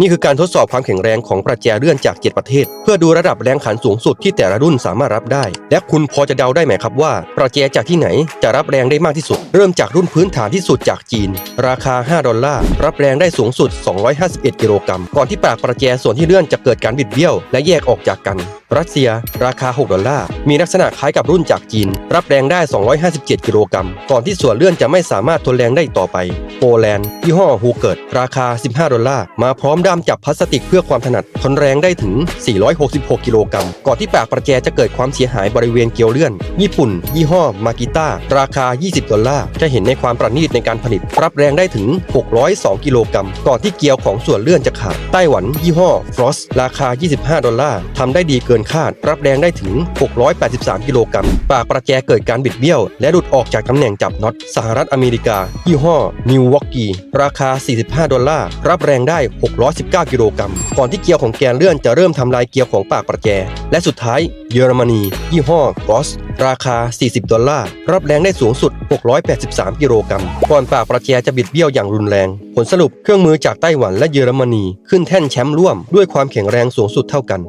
นี่คือการทดสอบความแข็งแรงของประแจเลื่อนจาก 7 ประเทศ เพื่อดูระดับแรงขันสูงสุดที่แต่ละรุ่นสามารถรับได้ และคุณพอจะเดาได้ไหมครับว่า ประแจจากที่ไหนจะรับแรงได้มากที่สุด เริ่มจากรุ่นพื้นฐานที่สุดจากจีน ราคา 5 ดอลลาร์ รับแรงได้สูงสุด 251 กิโลกรัม ก่อนที่ปากประแจส่วนที่เลื่อนจะเกิดการบิดเบี้ยว และแยกออกจากกันรัสเซีย ราคา 6 ดอลลาร์ มีลักษณะคล้ายกับรุ่นจากจีน รับแรงได้ 257 กิโลกรัม ก่อนที่ส่วนเลื่อนจะไม่สามารถทนแรงได้ต่อไป โปแลนด์ ยี่ห้อฮูเกิร์ตราคา 15 ดอลลาร์ มาพร้อมด้ามจับพลาสติกเพื่อความถนัด ทนแรงได้ถึง 466 กิโลกรัม ก่อนที่ปากประแจจะเกิดความเสียหายบริเวณเกลียวเลื่อน ญี่ปุ่น ยี่ห้อมากิต้าราคา 20 ดอลลาร์ จะเห็นในความประณีตในการผลิต รับแรงได้ถึง 602 กิโลกรัม ก่อนที่เกลียวของส่วนเลื่อนจะขาด ไต้หวัน ยี่ห้อฟรอสราคา 25 ดอลลาร์ทำได้ดีเกินคาด รับแรงได้ถึง 683 กิโลกรัม ปากประแจเกิดการบิดเบี้ยว และหลุดออกจากตำแหน่งจับน็อตสหรัฐอเมริกา ยี่ห้อนิววอกกีราคา 45 ดอลลาร์ รับแรงได้ 619 กิโลกรัม ก่อนที่เกลียวของแกนเลื่อนจะเริ่มทำลายเกลียวของปากประแจ และสุดท้ายเยอรมนี ยี่ห้อกอสราคา 40 ดอลลาร์ รับแรงได้สูงสุด 683 กิโลกรัม ก่อนปากประแจจะบิดเบี้ยวอย่างรุนแรง ผลสรุปเครื่องมือจากไต้หวันและเยอรมนี ขึ้นแท่นแชมป์ร่วมด้วยความแข็งแรงสูงสุดเท่ากัน